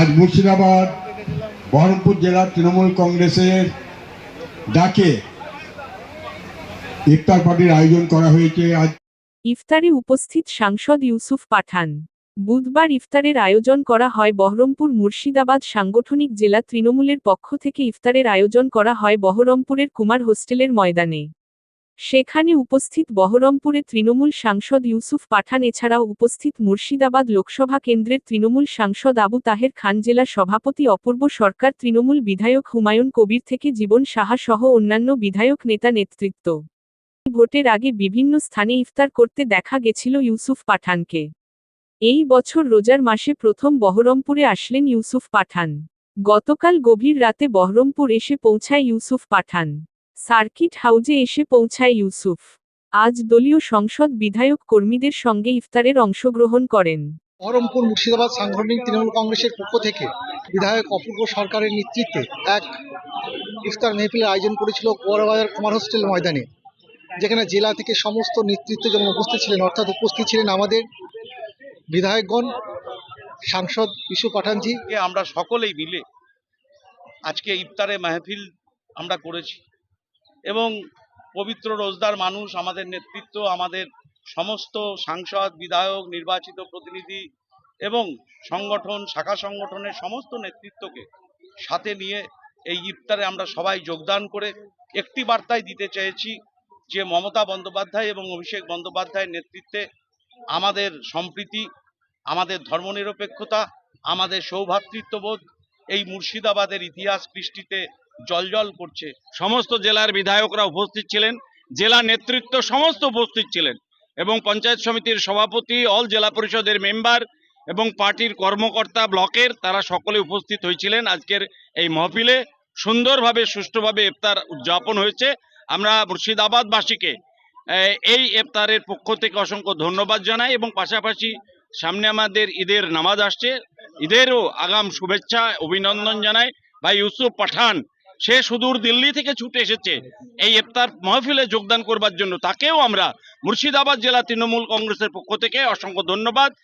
আজ মুর্শিদাবাদ, বহরমপুর জেলার তৃণমূল কংগ্রেসের ডাকে ইফতার পার্টির আয়োজন করা হয়েছে। আজ ইফতারে উপস্থিত সাংসদ ইউসুফ পাঠান। বুধবার ইফতারের আয়োজন করা হয় বহরমপুর মুর্শিদাবাদ সাংগঠনিক জেলা তৃণমূলের পক্ষ থেকে। ইফতারের আয়োজন করা হয় বহরমপুরের কুমার হোস্টেলের ময়দানে। সেখানে উপস্থিত বহরমপুরে তৃণমূল সাংসদ ইউসুফ পাঠান, এছাড়াও উপস্থিত মুর্শিদাবাদ লোকসভা কেন্দ্রের তৃণমূল সাংসদ আবু তাহের খান, জেলা সভাপতি অপূর্ব সরকার, তৃণমূল বিধায়ক হুমায়ুন কবির থেকে জীবন সাহা সহ অন্যান্য বিধায়ক নেতা নেতৃত্ব। ভোটের আগে বিভিন্ন স্থানে ইফতার করতে দেখা গেছিল ইউসুফ পাঠানকে। এই বছর রোজার মাসে প্রথম বহরমপুরে আসলেন ইউসুফ পাঠান। গতকাল গভীর রাতে বহরমপুর এসে পৌঁছায় ইউসুফ পাঠান। সার্কিট হাউজে এসে পৌঁছায় ইউসুফ। আজ দলীয় সংসদ বিধায়ক কর্মীদের সঙ্গে ইফতারের অংশগ্রহণ করেন। বহরমপুর মুর্শিদাবাদ সাংগঠনিক তৃণমূল কংগ্রেসের পক্ষ থেকে বিধায়ক অপূর্ব সরকারের নেতৃত্বে এক ইফতার মেহফিলের আয়োজন করেছিল কোয়ারবাজার কুমার হোস্টেল ময়দানে যেখানে জেলা থেকে সমস্ত নেতৃত্ব যেমন উপস্থিত ছিলেন অর্থাৎ উপস্থিত ছিলেন আমাদের বিধায়কগণ সাংসদ ইস্যু পাঠানজি। আমরা সকলেই মিলে আজকে ইফতারে মাহফিল আমরা করেছি। এবং পবিত্র রোজদার মানুষ, আমাদের নেতৃত্ব, আমাদের সমস্ত সাংসদ, বিধায়ক, নির্বাচিত প্রতিনিধি এবং সংগঠন, শাখা সংগঠনের সমস্ত নেতৃত্বকে সাথে নিয়ে এই ইফতারে আমরা সবাই যোগদান করে একটি বার্তাই দিতে চেয়েছি যে মমতা বন্দ্যোপাধ্যায় এবং অভিষেক বন্দ্যোপাধ্যায়ের নেতৃত্বে আমাদের সম্প্রীতি, আমাদের ধর্মনিরপেক্ষতা, আমাদের সৌভ্রাতৃত্ববোধ এই মুর্শিদাবাদের ইতিহাস কৃষ্টিতে জলজল করছে। সমস্ত জেলার বিধায়করা উপস্থিত ছিলেন, জেলা নেতৃত্ব সমস্ত উপস্থিত ছিলেন এবং পঞ্চায়েত সমিতির সভাপতি অল জেলা পরিষদের মেম্বার এবং পার্টির কর্মকর্তা ব্লকের তারা সকলে উপস্থিত হয়েছিলেন আজকের এই মহফিলে। সুন্দরভাবে, সুষ্ঠুভাবে ইফতার উদযাপন হয়েছে। আমরা মুর্শিদাবাদবাসীকে এই ইফতারের পক্ষ থেকে অসংখ্য ধন্যবাদ জানাই এবং পাশাপাশি সামনে আমাদের ঈদের নামাজ আসছে। ঈদেরও আগাম শুভেচ্ছা, অভিনন্দন জানাই। ভাই ইউসুফ পাঠান সে সুদূর দিল্লি থেকে ছুটে এসেছে। এই ইফতার মহফিলে যোগদান করবার জন্য। তাকেও আমরা মুর্শিদাবাদ জেলা তৃণমূল কংগ্রেসের পক্ষ থেকে অসংখ্য ধন্যবাদ।